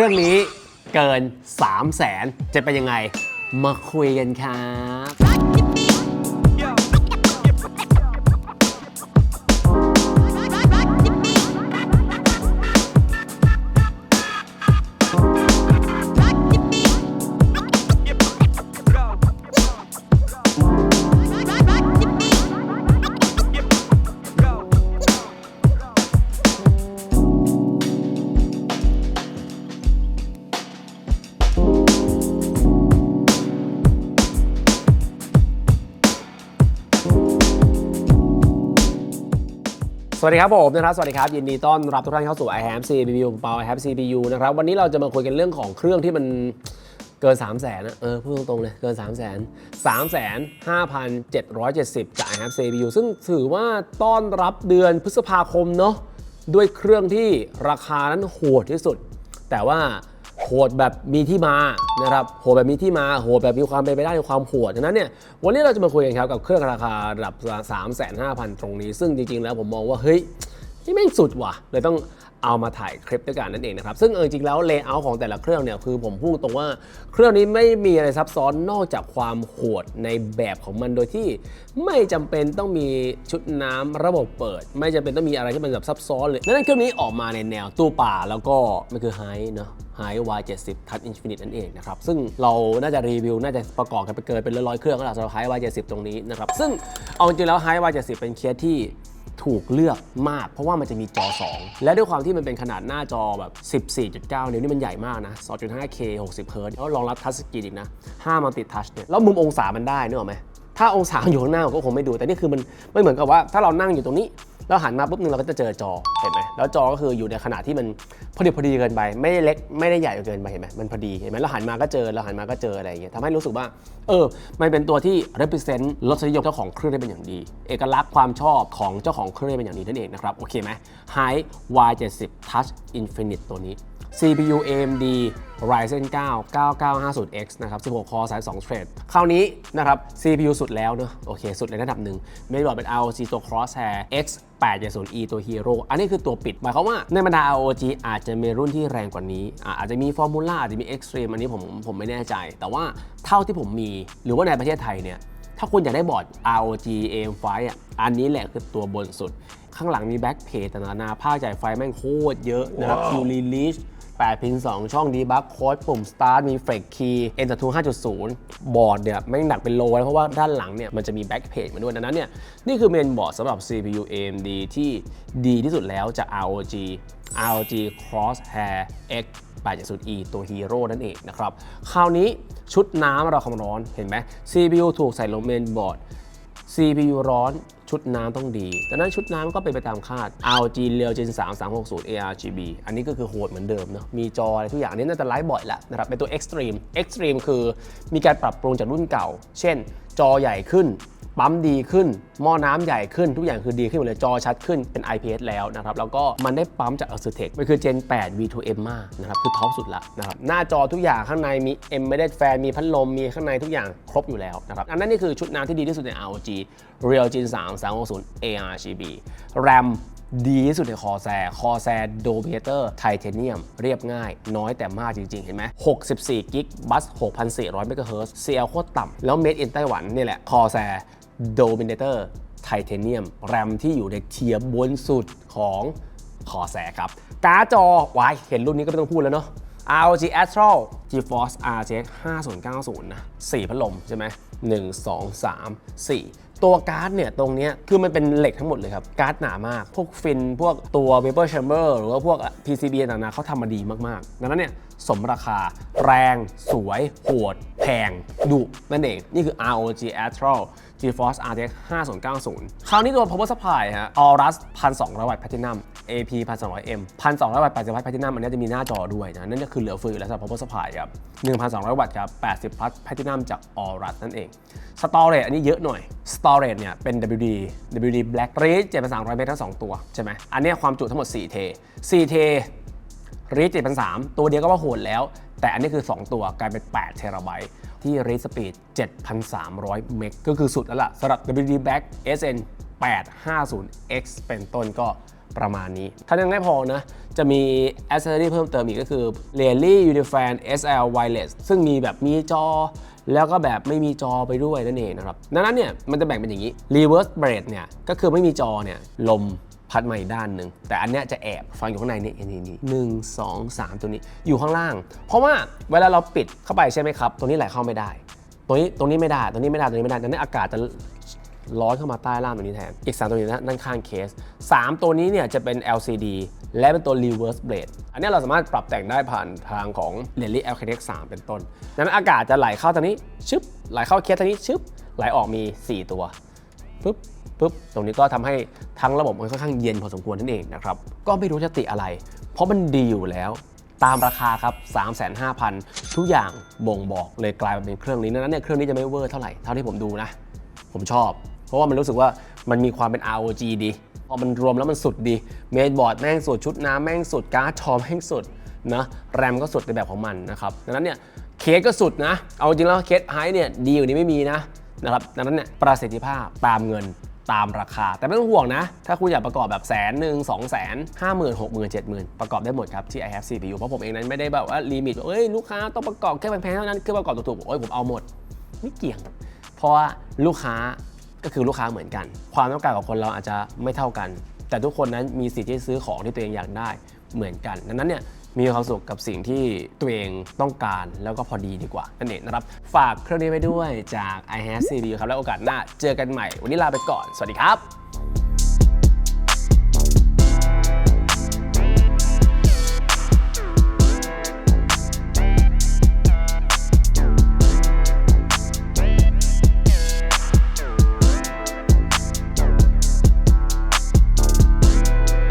รื่องนี้เกิน 3 0 0แสนจะเป็นยังไง มาคุยกันครับ สวัสดีครับผมนะครับสวัสดีครับยินดีต้อนรับทุกท่านเข้าสู่ i have CPU เปา i have CPU นะครับวันนี้เราจะมาคุยกันเรื่องของเครื่องที่มันเกิน 3 0 0แสนนะเออพูดตรงๆเลยเกิน 3 0 0แสน3แสน5,770 จาก i have CPU ซึ่งถือว่าต้อนรับเดือนพฤษภาคมเนาะด้วยเครื่องที่ราคานั้นโหดที่สุด แต่ว่า โหดแบบมีที่มานะครับโหดแบบมีที่มาโหดแบบมีความเป็นไปได้ในความโหดฉะนั้นเนี่ยวันนี้เราจะมาคุยกันครับกับเครื่องราคาระดับ 3,500,000ตรงนี้ ซึ่งจริงๆแล้วผมมองว่าเฮ้ย นี่แม่งสุดว่ะ เลยต้องเอามาถ่ายคลิปด้วยกันนั่นเองนะครับ ซึ่งเออจริงแล้วเลเยอร์ของแต่ละเครื่องเนี่ยคือผมพูดตรงว่าเครื่องนี้ไม่มีอะไรซับซ้อนนอกจากความโหดในแบบของมันโดยที่ไม่จำเป็นต้องมีชุดน้ำระบบเปิด ไม่จำเป็นต้องมีอะไรที่มันแบบซับซ้อนเลยดังนั้นเครื่องนี้ออกมาในแนวตู้ป่าแล้วก็มันคือไฮเนาะ High Y70 Touch Infinite นั่นเองนะครับ ซึ่งเราน่าจะรีวิว น่าจะประกอบกันไปเกินเป็นร้อยๆเครื่องแล้วล่ะสำหรับ High Y70 ตรงนี้นะครับ ซึ่งเอาจริงแล้ว High Y70 เป็นเคสที่ ถูกเลือกมาก เพราะว่ามันจะมีจอ 2 และด้วยความที่มันเป็นขนาดหน้าจอแบบ 14.9 นิ้วนี่มันใหญ่มากนะ 2.5K 60 Hz แล้วรองรับทัชสกรีนอีกนะ5มัลติทัชเนี่ยแล้วมุมองศามันได้นึกออกไหมถ้าองศาอยู่ข้างหน้าก็คงไม่ดู แต่นี่คือมันไม่เหมือนกับว่าถ้าเรานั่งอยู่ตรงนี้ แล้วหันมาปุ๊บนึงเราก็จะเจอจอเห็นไหมแล้วจอก็คืออยู่ในขนาดที่มันพอดีพอดีเกินไป ไม่ได้เล็กไม่ได้ใหญ่เกินไปเห็นไหมมันพอดีเห็นไหมเราหันมาก็เจอเราหันมาก็เจออะไรอย่างเงี้ยทำให้รู้สึกว่าเออมันเป็นตัวที่ represent รสนิยมเจ้าของเครื่องได้เป็นอย่างดี เอกลักษณ์ความชอบของเจ้าของเครื่องได้เป็นอย่างดีนั่นเองนะครับโอเคไหม High Y70 Touch Infinite ตัวนี้ CPU AMD Ryzen 9 9950X นะครับ 16 คอร์สาย2เทรดคราวนี้นะครับ CPU สุดแล้วเนอะโอเค สุดในระดับหนึ่งเมนบอร์ดเป็น ROG ตัว Crosshair X 870E ตัว Hero อันนี้คือตัวปิด หมายความว่าในบรรดา ROG อาจจะมีรุ่นที่แรงกว่านี้อะอาจจะมี Formula อาจจะมี Extreme อันนี้ผมผมไม่แน่ใจ แต่ว่าเท่าที่ผมมี หรือว่าในประเทศไทยเนี่ย ถ้าคุณอยากได้บอร์ด ROG AM5 อะอันนี้แหละคือตัวบนสุด ข้างหลังมีแบ็กเพจต่างๆนานาภาคจ่ายไฟแม่งโคตรเยอะนะครับ Q Release 8พิน2 ช่อง Debug Code ปุ่ม Start มี Flex Key N2 5.0 บอร์ดเนี่ยแม่งหนักเป็นโลแล้วเพราะว่าด้านหลังเนี่ยมันจะมีแบ็กเพจมาด้วยดังนั้นเนี่ยนี่คือเมนบอร์ดสำหรับ CPU AMD ที่ดีที่สุดแล้วจาก ROG ROG Crosshair X 870E ตัว Hero นั่นเองนะครับ คราวนี้ชุดน้ำเราความร้อนเห็นไหม CPU ถูกใส่ลงเมนบอร์ด CPU ร้อนชุดน้ำต้องดี ดังนั้นชุดน้ำก็เป็นไปตามคาด ROG Real Gen 3 360 ARGB อันนี้ก็คือโหดเหมือนเดิมเนาะ มีจออะไรทุกอย่างนนี้น่าจะไลฟ์บ่อยแหละนะครับ เป็นตัว Extreme Extreme คือมีการปรับปรุงจากรุ่นเก่า เช่น จอใหญ่ขึ้น ปั๊มดีขึ้น หม้อน้ำใหญ่ขึ้นทุกอย่างคือดีขึ้นหมดเลยจอชัดขึ้นเป็น IPS แล้วนะครับ แล้วก็มันได้ปั๊มจาก a s u t e c มันคือ Gen 8 V2M มากนะครับคือท็อปสุดละนะครับหน้าจอทุกอย่างข้างในมี Embedded Fan มีพัดลมมีข้างในทุกอย่างครบอยู่แล้วนะครับอันนั้นนี่คือชุดน้ำที่ดีที่สุดใน ROG Real Gen 3 360 ARGB RAM ดีที่สุดในคอแซคอแซโดเมเตอร์ไทเทเนียม เรียบง่าย น้อยแต่มากจริง ๆ เห็นไหม 64 กิก บัส 6,400 เมกะเฮิร์ตซ์ CL โคตรต่ำ แล้ว Made in ไต้หวันนี่แหละ คอแซ โดมิเนเตอร์ไทเทเนียมแรมที่อยู่ในเทียบบนสุดของคอแซครับการ์ดจอวายเห็นรุ่นนี้ก็ไม่ต้องพูดแล้วเนาะ ROG Astral GeForce RTX 5090 นะ 4 พัดลมใช่ไหม 1 2 3 4 ตัวการ์ดเนี่ยตรงนี้คือมันเป็นเหล็กทั้งหมดเลยครับ การ์ดหนามาก พวกฟิน พวกตัว Vapor Chamber หรือว่าพวก PCB ต่างๆเขาทำมาดีมากๆ ดังนั้นเนี่ยสมราคาแรง สวยโหด งดุนั่นเอง นี่คือ ROG Astral GeForce RTX 5090 คราวนี้ตัว power supply ฮะ Aorus 1,200 วัตต์ Platinum AP 1,200M 1,200 วัตต์ 80 วัตต์ Platinum อันนี้จะมีหน้าจอด้วยนะ นั่นก็คือเหลือเฟืออยู่แล้วสำหรับ power supply ครับ 1,200 วัตต์ครับ80วัตต์ Platinum จาก Aorus นั่นเอง storage อันนี้เยอะหน่อย storage เนี่ยเป็น WD WD Black Read 7,300 เมตรทั้ง 2 ตัว ใช่ไหม อันนี้ความจุทั้งหมด 4เท4เทรีด7,300ตัวเดียวก็ว่าโหดแล้ว แต่อันนี้คือ 2 ตัวกลายเป็น 8 เทราไบต์ที่รีดสปีด7,300 เมกก็คือสุดแล้วล่ะสำหรับ WD Black SN 850X เป็นต้นก็ประมาณนี้ ถ้ายังไม่พอนะ จะมี accessory เพิ่มเติมอีกก็คือ r a l y Unifan SL Wireless ซึ่งมีแบบมีจอ แล้วก็แบบไม่มีจอไปด้วยนั่นเองนะครับ ดังนั้นเนี่ยมันจะแบ่งเป็นอย่างนี้ reverse brake เนี่ยก็คือไม่มีจอเนี่ยลม พัดมาอีกด้านหนึ่งแต่อันเนี้ยจะแอบฟังอยู่ข้างในนี่นี่นี่หนึ่งสองสามตัวนี้อยู่ข้างล่าง เพราะว่าเวลาเราปิดเข้าไปใช่ไหมครับ ตัวนี้ไหลเข้าไม่ได้ ตัวนี้ตรงนี้ไม่ได้ ตัวนี้ไม่ได้ ตัวนี้ไม่ได้ดังนั้นอากาศจะร้อนเข้ามาใต้ล่างตัวนี้แทน อีก 3 ตัวนี้นะด้านข้างเคส 3 ตัวนี้เนี่ยจะเป็น LCD และเป็นตัว reverse blade อันนี้เราสามารถปรับแต่งได้ผ่านทางของ r e l y LKX 3 เป็นต้นดังนั้นอากาศจะไหลเข้าทางนี้ชึบไหลเข้าเคสทางนี้ชึบไหลออกมี 4 ตัวปุ๊บ ปุ๊บตรงนี้ก็ทำให้ทั้งระบบมันค่อนข้างเย็นพอสมควรนั่นเองนะครับก็ไม่รู้จะติอะไร เพราะมันดีอยู่แล้วตามราคาครับ 3,500,000 ทุกอย่างบ่งบอกเลยกลายมาเป็นเครื่องนี้ดังนั้นเนี่ยเครื่องนี้จะไม่เวอร์เท่าไหร่ เท่าที่ผมดูนะ ผมชอบ เพราะว่ามันรู้สึกว่ามันมีความเป็น ROG ดี พอมันรวมแล้วมันสุดดี เมดบอร์ดแม่งสุด ชุดน้ำแม่งสุด การ์ดจอแม่งสุดนะแรมก็สุดในแบบของมันนะครับ ดังนั้นเนี่ยเคสก็สุดนะ เอาจริงแล้วเคสไฮเนี่ยดีอยู่านี้ไม่มีนะนะครับ ดังนั้นเนี่ยประสิทธิภาพตามเงิน ตามราคา แต่ไม่ต้องห่วงนะ ถ้าคุณอยากประกอบแบบแสนหนึ่งสองแสนห้าหมื่นหกหมื่นเจ็ดหมื่นประกอบได้หมดครับที่ i have CPU เพราะผมเองนั้นไม่ได้แบบว่าลิมิตว่าเอ้ยลูกค้าต้องประกอบแค่แพงๆเท่านั้นเครื่องประกอบถูกๆโอ้ยผมเอาหมด ไม่เกี่ยง เพราะว่าลูกค้าก็คือลูกค้าเหมือนกัน ความต้องการของคนเราอาจจะไม่เท่ากัน แต่ทุกคนนั้นมีสิทธิ์ที่จะซื้อของที่ตัวเองอยากได้เหมือนกันดังนั้นเนี่ย มีความสุขกับสิ่งที่ตัวเองต้องการแล้วก็พอดีดีกว่านั่นเองนะครับ ฝากเครื่องนี้ไว้ด้วยจาก i have CPU ครับ แล้วโอกาสหน้าเจอกันใหม่ วันนี้ลาไปก่อน สวัสดีครับ